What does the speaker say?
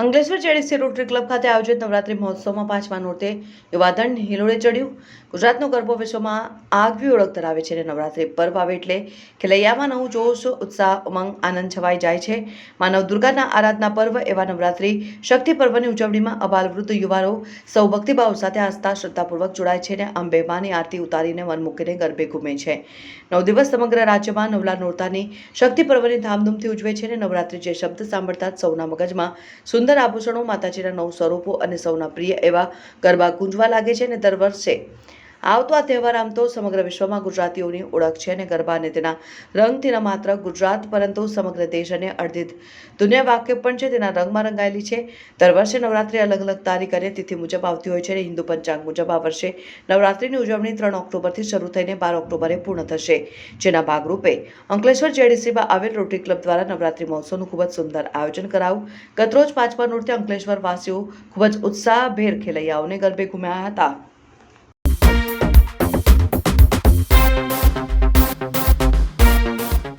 Ankleshwar JDC rotary club ખાતે આયોજિત નવરાત્રી મહોત્સવમાં પાંચમા નોરતે યુવાધન હિલોળે ચડ્યું. ગુજરાતનો ગરબો વિશ્વમાં આગવી ઓળખ ધરાવે છે અને નવરાત્રી પર્વ આવે એટલે ખેલૈયામાં નવું જોશ, ઉત્સાહ, ઉમંગ, આનંદ છવાઈ જાય છે. માનવ દુર્ગાના આરાધના પર્વ એવા નવરાત્રી શક્તિ પર્વની ઉજવણીમાં અબાલ વૃદ્ધ યુવાનો સૌ ભક્તિભાવ સાથે આસ્થા શ્રદ્ધાપૂર્વક જોડાય છે અને અંબે માની આરતી ઉતારીને મન મૂકીને ગરબે ઘૂમે છે. નવ દિવસ સમગ્ર રાજ્યમાં નવલા નોરતાની શક્તિ પર્વની ધામધૂમથી ઉજવે છે અને નવરાત્રી જે શબ્દ સાંભળતા સૌના મગજમાં સુંદર આભૂષણો માતાજીના નવ સ્વરૂપો અને સૌના પ્રિય એવા ગરબા ગુંજવા લાગે છે અને દર વર્ષે આવતો આ તહેવાર આમ તો સમગ્ર વિશ્વમાં ગુજરાતીઓની ઓળખ છે અને ગરબા અને તેના રંગથી ન માત્ર ગુજરાત પરંતુ સમગ્ર દેશ અને અડધી દુનિયા વાકેફ પણ છે. તેના રંગમાં રંગાયેલી છે. દર વર્ષે નવરાત્રી અલગ અલગ તારીખ અને તિથિ મુજબ આવતી હોય છે અને હિન્દુ પંચાંગ મુજબ આ વર્ષે નવરાત્રીની ઉજવણી ત્રણ ઓક્ટોબરથી શરૂ થઈને બાર ઓક્ટોબરે પૂર્ણ થશે. જેના ભાગરૂપે અંકલેશ્વર જેડીસીમાં આવેલ રોટરી ક્લબ દ્વારા નવરાત્રી મહોત્સવનું ખૂબ જ સુંદર આયોજન કરાયું. ગતરોજ પાંચમા નૃત્ય અંકલેશ્વર વાસીઓ ખૂબ જ ઉત્સાહભેર ખેલૈયાઓને ગરબે ઘૂમ્યા હતા.